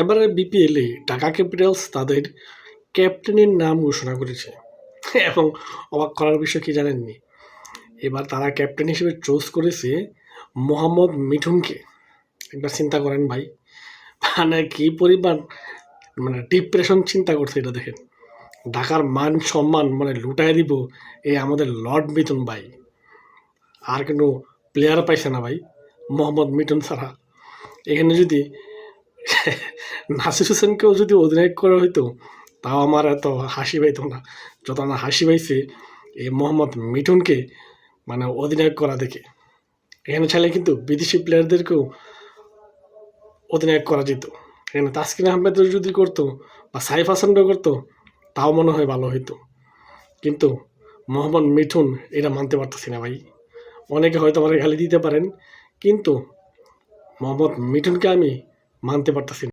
এবারে বিপিএলে ঢাকা ক্যাপিটালস তাদের ক্যাপ্টেনের নাম ঘোষণা করেছে। এবং অবাক করার বিষয় কি জানেননি? এবার তারা ক্যাপ্টেন হিসেবে চুজ করেছে মোহাম্মদ মিঠুনকে। একবার চিন্তা করেন ভাই মানে কি পরিমাণ মানে ডিপ্রেশন চিন্তা করছে এটা দেখেন। ঢাকার মান সম্মান মানে লুটাই দিব এই আমাদের লর্ড মিথুন ভাই। আর কোনো প্লেয়ার পাইছে না ভাই, মোহাম্মদ মিঠুন ছাড়া। এখানে যদি নাসির হোসেনকেও যদি অধিনায়ক করা হইতো, তাও আমার এত হাসি পাইতো না। যত আমার হাসি পাইছে এই মোহাম্মদ মিঠুনকে মানে অধিনায়ক করা দেখে। এখানে চাইলে কিন্তু বিদেশি প্লেয়ারদেরকেও অধিনায়ক করা যেত। এখানে তাসকিন আহমেদের যদি করতো বা সাইফ হাসানকেও করতো, তাও মনে হয় ভালো হইতো। কিন্তু মোহাম্মদ মিঠুন এটা মানতে পারতেছি না ভাই। অনেকে হয়তো আমার গালি দিতে পারেন, কিন্তু মোহাম্মদ মিঠুনকে আমি মানতে পারতেছি